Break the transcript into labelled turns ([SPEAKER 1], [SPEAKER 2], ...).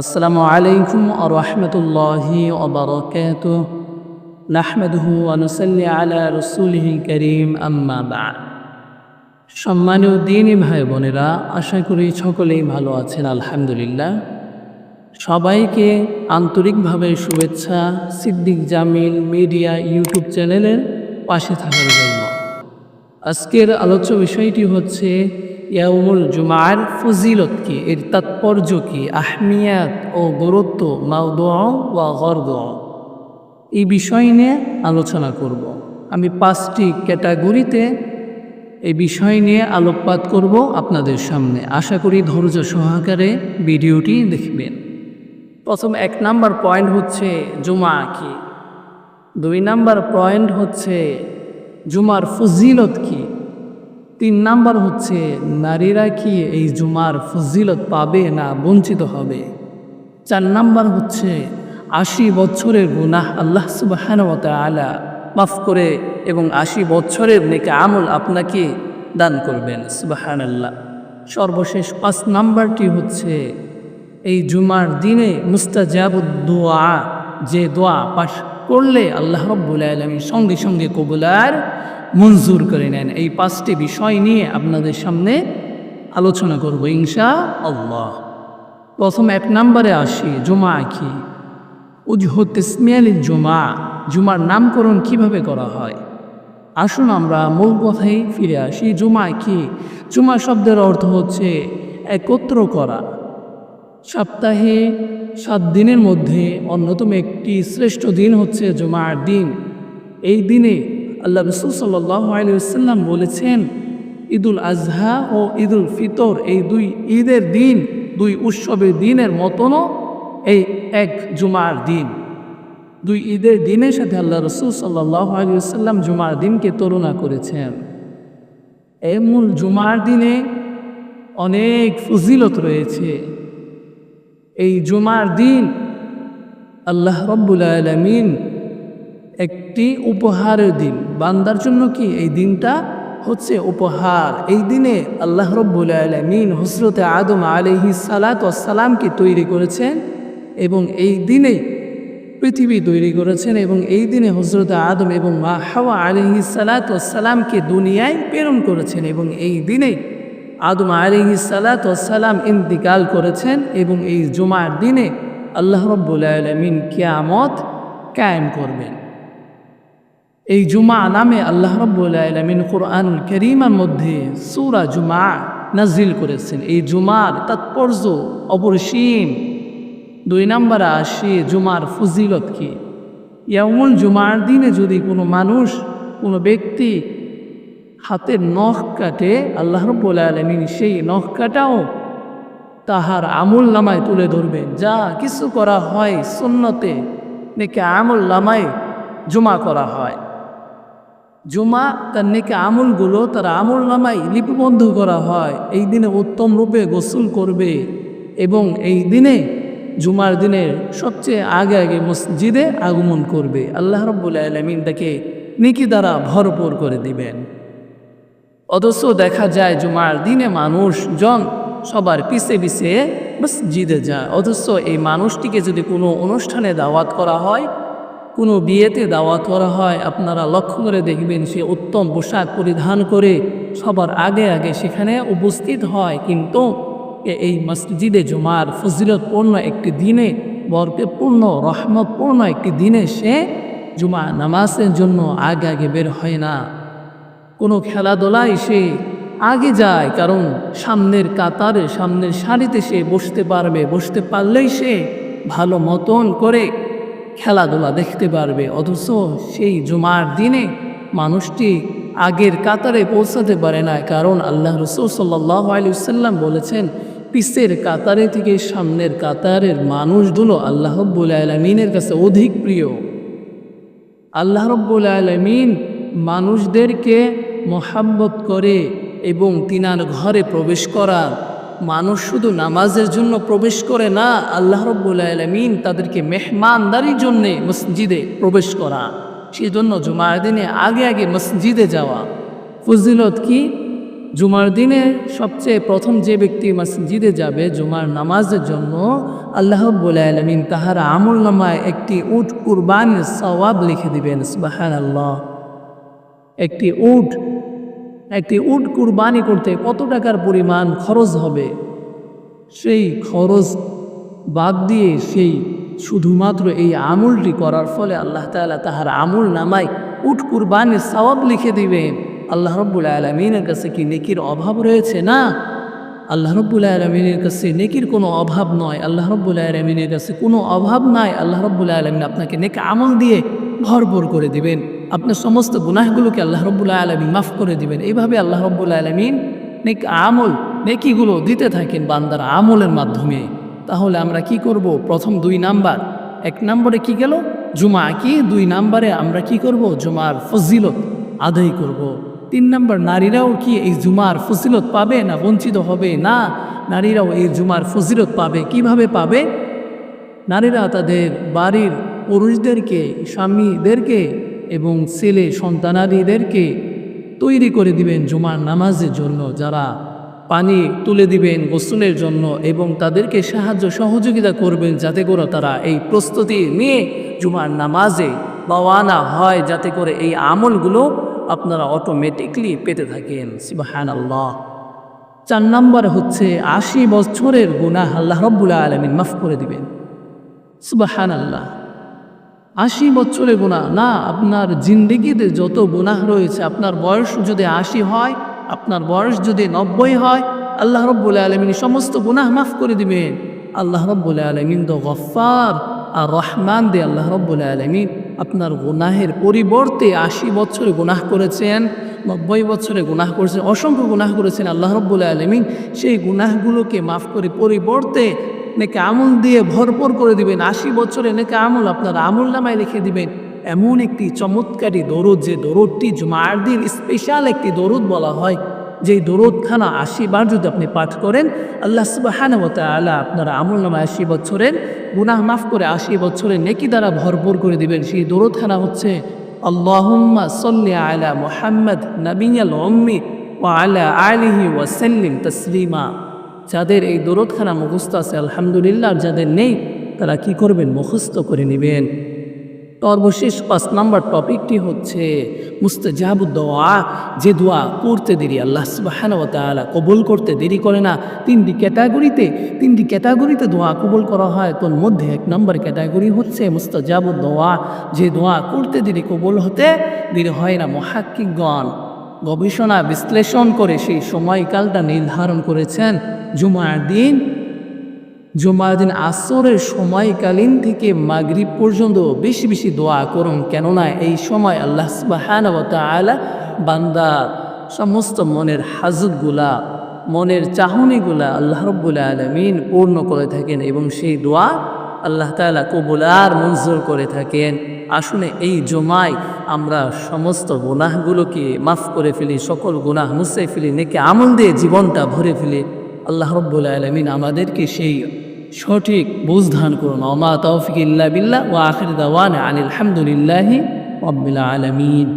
[SPEAKER 1] আসসালামু আলাইকুম রহমতুল্লাহি ওবরকাত নাহমেদহু আনুসাল্লি আলা রসুলহি করিম, আম্মা বাদ। সম্মানীয় দিনী ভাই বোনেরা, আশা করি সকলেই ভালো আছেন, আলহামদুলিল্লাহ। সবাইকে আন্তরিকভাবে শুভেচ্ছা, সিদ্দিক জামিল মিডিয়া ইউটিউব চ্যানেলের পাশে থাকার জন্য। আজকের আলোচ্য বিষয়টি হচ্ছে ইয়াউমুল জুমার ফজিলত কি? এর তাৎপর্য কি? আহমিয়াত ও গুরুত্ব মাউদোয়া ওয়া গর্দোয়া এই বিষয় নিয়ে আলোচনা করব। আমি পাঁচটি ক্যাটাগরিতে এই বিষয় নিয়ে আলোকপাত করব আপনাদের সামনে। আশা করি ধৈর্য সহকারে ভিডিওটি দেখবেন। প্রথম এক নাম্বার পয়েন্ট হচ্ছে জুমা কি? দুই নাম্বার পয়েন্ট হচ্ছে জুমার ফজিলত কি? তিন নাম্বার হচ্ছে, নারীরা কি এই জুমার ফজিলত পাবে না বঞ্চিত হবে? চার নাম্বার হচ্ছে, আশি বছরের গুনাহ আল্লাহ সুবাহান আলা মাফ করে এবং আশি বছরের নেকে আমল আপনাকে দান করবেন সুবাহান আল্লাহ সর্বশেষ পাঁচ নাম্বারটি হচ্ছে, এই জুমার দিনে মুস্তাজাবুদ্দোয়া, যে দোয়া পাশ করলে আল্লাহ রব্বুল আলমী সঙ্গে সঙ্গে কবুলার মঞ্জুর করে নেন। এই পাঁচটি বিষয় নিয়ে আপনাদের সামনে আলোচনা করব, ইনশা আল্লাহ। প্রথম এক নম্বরে আসি, জুমা কি? উজহ তেসমিয়াল জুমা, জুমার নামকরণ কীভাবে করা হয়? আসুন আমরা মূল কথায় ফিরে আসি, জুমা কি? জুমা শব্দের অর্থ হচ্ছে একত্র করা। সপ্তাহে সাত দিনের মধ্যে অন্যতম একটি শ্রেষ্ঠ দিন হচ্ছে জুমার দিন। এই দিনে আল্লাহ রসুল সাল্লাহ আলিয়াল্লাম বলেছেন, ঈদুল আজহা ও ঈদুল ফিতর এই দুই ঈদের দিন, দুই উৎসবের দিনের মতনও এই এক জুমার দিন। দুই ঈদের দিনের সাথে আল্লাহ রসুল সাল্লাহ আলিয়াল্লাম জুমার দিনকে তরুণা করেছেন। এই মূল জুমার দিনে অনেক ফজিলত রয়েছে। এই জুমার দিন আল্লাহ রব্বুল আলমিন একটি উপহারের দিন। বান্দার জন্য কি এই দিনটা হচ্ছে উপহার? এই দিনে আল্লাহ রব্বুল আলমিন হসরতে আদম আলহি সালাতামকে তৈরি করেছেন এবং এই দিনে পৃথিবী তৈরি করেছেন এবং এই দিনে হজরত আদম এবং মা হাওয়া আলহি সালাতামকে দুনিয়ায় প্রেরণ করেছেন এবং এই দিনে আদম আলহি সালাতাম ইন্তিকাল করেছেন এবং এই জুমার দিনে আল্লাহ রব্বুল আলমিন কিয়ামত কায়েম করবেন। এই জুমা নামে আল্লাহ রব্বুল আলমিন কোরআন করিমার মধ্যে সুরা জুমা নাজিল করেছেন। এই জুমার তাৎপর্য অপরিসীম। দুই নম্বরে আসি জুমার ফজিলত কি? এমন জুমার দিনে যদি কোনো মানুষ, কোনো ব্যক্তি হাতের নখ কাটে, আল্লাহ রব্বুল আলমিন সেই নখ কাটাও, তাহার আমুল নামায় তুলে ধরবেন যা কিছু করা হয় সুন্নতে, নাকি আমুল নামায় জমা করা হয়। জুমা তার নেকে আমলগুলো তার আমল নামাই লিপিবদ্ধ করা হয়। এই দিনে উত্তম রূপে গোসল করবে এবং এই দিনে, জুমার দিনের সবচেয়ে আগে আগে মসজিদে আগমন করবে। আল্লাহ রব্বুল আলমিন তাকে নিকি দ্বারা ভরপুর করে দিবেন। অথচ দেখা যায় জুমার দিনে মানুষজন সবার পিছে পিছে মসজিদে যায়। অথচ এই মানুষটিকে যদি কোনো অনুষ্ঠানে দাওয়াত করা হয় কোনো বিয়েতে দাওয়াত করা হয়, আপনারা লক্ষ্য করে দেখবেন সে উত্তম পোশাক পরিধান করে সবার আগে আগে সেখানে উপস্থিত হয়। কিন্তু এই মসজিদে জুমার ফজিলতপূর্ণ একটি দিনে বরকেপূর্ণ রহমতপূর্ণ একটি দিনে সে জুমা নামাজের জন্য আগে আগে বের হয় না। কোনো খেলাধুলায় সে আগে যায়, কারণ সামনের কাতারে, সামনের সারিতে সে বসতে পারবে। বসতে পারলেই সে ভালো মতন করে খেলাধুলা দেখতে পারবে। অথচ সেই জুমার দিনে মানুষটি আগের কাতারে পৌঁছাতে পারে না। কারণ আল্লাহ রসুল সাল্লাহ আলিয়াল্লাম বলেছেন, পিসের কাতারে থেকে সামনের কাতারের মানুষগুলো আল্লাহ রব্বুল আলমিনের কাছে অধিক প্রিয়। আল্লাহ রব্বুল আলমিন মানুষদেরকে মহাব্বত করে এবং তিনার ঘরে প্রবেশ করা মানুষ শুধু নামাজের জন্য প্রবেশ করে না, আল্লাহ রব্বুল আলমিন তাদেরকে মেহমানদারির জন্যে মসজিদে প্রবেশ করা। সেই জন্য জুমার দিনে আগে আগে মসজিদে যাওয়া। ফজিলত কি? জুমার দিনে সবচেয়ে প্রথম যে ব্যক্তি মসজিদে যাবে জুমার নামাজের জন্য, আল্লাহ আলমিন তাহার আমল নামায় একটি উট কুরবানের সওয়াব লিখে দিবেন সুবাহান আল্লাহ একটি উট একটি উট কুরবানি করতে কত টাকার পরিমাণ খরচ হবে? সেই খরচ বাদ দিয়ে সেই শুধুমাত্র এই আমুলটি করার ফলে আল্লাহ তাআলা তাহার আমুল নামায় উট কুরবানির সওয়াব লিখে দিবেন। আল্লাহ রব্বুল আলমিনের কাছে কি নেকির অভাব রয়েছে না? আল্লাহ রব্বুল আলমিনের কাছে নেকির কোনো অভাব নয়। আল্লাহ রব্বুল আলমিনের কাছে কোনো অভাব নাই। আল্লাহ রব্বুল আলমিন আপনাকে নেক আমল দিয়ে ভরপুর করে দিবেন। আপনার সমস্ত গুনাহগুলোকে আল্লাহ রব্বুল আলমিন মাফ করে দিবেন। এইভাবে আল্লাহ রব্বুল আলমিন নেক আমল, নেকিগুলো দিতে থাকেন বান্দার আমলের মাধ্যমে। তাহলে আমরা কি করব? প্রথম দুই নাম্বার। এক নম্বরে কি গেল? জুমা কি? দুই নাম্বারে আমরা কি করব? জুমার ফজিলত আদায় করব। তিন নম্বর, নারীরাও কি এই জুমার ফজিলত পাবে না বঞ্চিত হবে? না, নারীরাও এই জুমার ফজিলত পাবে। কীভাবে পাবে? নারীরা তাদের বাড়ির পুরুষদেরকে, স্বামীদেরকে এবং ছেলে সন্তানাদিদেরকে তৈরি করে দিবেন জুমার নামাজের জন্য। যারা পানি তুলে দিবেন গোসলের জন্য এবং তাদেরকে সাহায্য সহযোগিতা করবেন যাতে করে তারা এই প্রস্তুতি নিয়ে জুমার নামাজে বাওয়ানা হয়, যাতে করে এই আমলগুলো আপনারা অটোমেটিকলি পেতে থাকেন। সিবাহান আল্লাহ চার নম্বর হচ্ছে আশি বছরের গুনাহ আল্লাহ রব্বুল আলমিন মাফ করে দিবেন। সুবাহান আল্লাহ আশি বছরের গুণা। না, আপনার জিন্দিগিতে যত গুনাহ রয়েছে, আপনার বয়স যদি আশি হয়, আপনার বয়স যদি নব্বই হয়, আল্লাহ রব্বুল আলমিন সমস্ত গুনাহ মাফ করে দিবেন। আল্লাহ রব্বুল আলমিন তো গফার আর রহমান দে আল্লাহ রব্বুল আলমিন। আপনার গুনাহের পরিবর্তে আশি বছরে গুনাহ করেছেন, নব্বই বছরে গুনাহ করেছেন, অসংখ্য গুনাহ করেছেন আল্লাহ রব্বুল আলমিন। সেই গুনাহগুলোকে মাফ করে পরিবর্তে নেকে আমল দিয়ে ভরপুর করে দিবেন। আশি বছরে নেকে আমল আপনার আমল নামায় লিখে দিবেন। এমন একটি চমৎকারী দরুদ যে দরুদটি জুমার দিন স্পেশাল একটি দরুদ বলা হয়। যেই দরুদখানা আশি বার যদি আপনি পাঠ করেন, আল্লাহ সুবাহান আল্লাহ আপনার আমল নামায় আশি বছরের গুনাহ মাফ করে আশি বছরের নেকি দ্বারা ভরপুর করে দিবেন। সেই দরুদখানা হচ্ছে, আল্লাহম্মা সল্লি আলা মোহাম্মদ নবিয়াল উম্মি ও আলা আলিহি ওয়াসাল্লিম তসলিমা। যাদের এই দরদখানা মুখস্থ আছে, আলহামদুলিল্লাহ যাদের নেই, তারা কি করবেন? মুখস্থ করে নেবেন। সর্বশেষ পাঁচ নম্বর টপিকটি হচ্ছে মুস্তাজাবুদ্দোয়া যে দোয়া করতে দেরি, আল্লাহ সুবাহান তালা কবুল করতে দেরি করে না। তিনটি ক্যাটাগরিতে তিনটি ক্যাটাগরিতে দোয়া কবুল করা হয়। তোর মধ্যে এক নম্বর ক্যাটাগরি হচ্ছে মুস্তাজাবুদ্দোয়া যে দোয়া করতে দেরি, কবুল হতে দেরি হয় না মহাক্কিগণ গবেষণা বিশ্লেষণ করে সেই সময়কালটা নির্ধারণ করেছেন জুমার দিন। জুমার দিন আসরের সময়কালীন থেকে মাগরিব পর্যন্ত বেশি বেশি দোয়া করুন। কেননা এই সময় আল্লাহ সুবাহান আলা বান্দা সমস্ত মনের হাজতগুলা, মনের চাহনিগুলা আল্লাহ রব্বুল্লা আলমিন পূর্ণ করে থাকেন এবং সেই দোয়া আল্লাহ তালা কবুলার মঞ্জুর করে থাকেন। আসলে এই জমায় আমরা সমস্ত গুনাহগুলোকে মাফ করে ফেলি, সকল গুনাহ মুছে ফেলি, নেকে আমল দিয়ে জীবনটা ভরে ফেলি। আল্লাহ রব্বুল আলমিন আমাদেরকে সেই সঠিক বুঝধান করুন। অমা তৌফিক ইল্লা বিল্লাহ ও আখির দাওয়ান আনিল হামদুলিল্লাহি আলমিন।